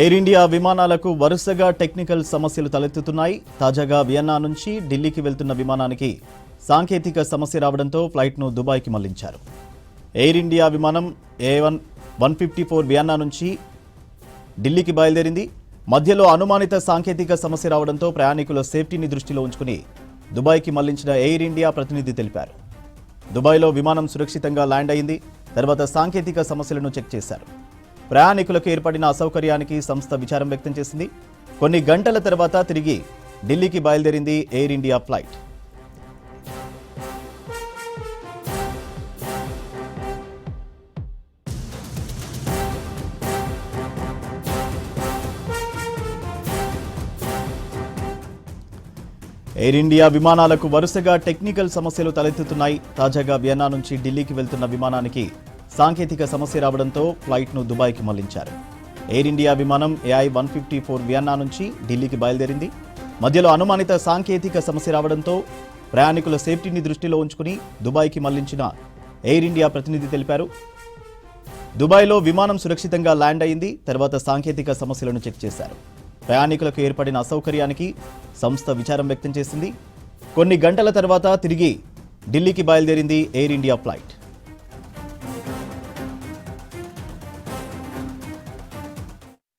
Air India విమానాలకు వరుసగా technical సమస్యలు తలెత్తుతున్నాయి. తాజాగా వియన్నా నుంచి ఢిల్లీకి వెళ్తున్న విమానానికి సాంకేతిక సమస్య రావడంతో ఫ్లైట్ను దుబాయ్కి మళ్ళించారు. ఎయిర్ ఇండియా విమానం A one one fifty four Vienna నుంచి ఢిల్లీకి బయలుదేరింది. మధ్యలో అనుమానిత సాంకేతిక సమస్య రావడంతో ప్రయాణికుల సేఫ్టీని దృష్టిలో ఉంచుకుని దుబాయ్కి మళ్ళించిన ఎయిర్ ఇండియా ప్రతినిధి తెలిపారు. దుబాయ్లో విమానం సురక్షితంగా ల్యాండ్ అయింది. తర్వాత సాంకేతిక సమస్యలను చెక్ చేశారు. ప్రయాణికులకు ఏర్పడిన అసౌకర్యానికి సంస్థ విచారం వ్యక్తం చేసింది. కొన్ని గంటల తర్వాత తిరిగి ఢిల్లీకి బయలుదేరింది Air India flight. Air India విమానాలకు వరుసగా టెక్నికల్ సమస్యలు తలెత్తుతున్నాయి. తాజాగా వియన్నా నుంచి ఢిల్లీకి వెళ్తున్న విమానానికి సాంకేతిక సమస్య రావడంతో ఫ్లైట్ను దుబాయ్కి మళ్ళించారు. ఎయిర్ ఇండియా విమానం AI one fifty four Vienna నుంచి ఢిల్లీకి బయలుదేరింది. మధ్యలో అనుమానిత సాంకేతిక సమస్య రావడంతో ప్రయాణికుల సేఫ్టీని దృష్టిలో ఉంచుకుని దుబాయ్కి మళ్ళించిన ఎయిర్ ఇండియా ప్రతినిధి తెలిపారు. దుబాయ్లో విమానం సురక్షితంగా ల్యాండ్ అయింది తర్వాత సాంకేతిక సమస్యలను చెక్ చేశారు. ప్రయాణికులకు ఏర్పడిన అసౌకర్యానికి సంస్థ విచారం వ్యక్తం చేసింది. కొన్ని గంటల తర్వాత తిరిగి ఢిల్లీకి బయలుదేరింది ఎయిర్ ఇండియా ఫ్లైట్.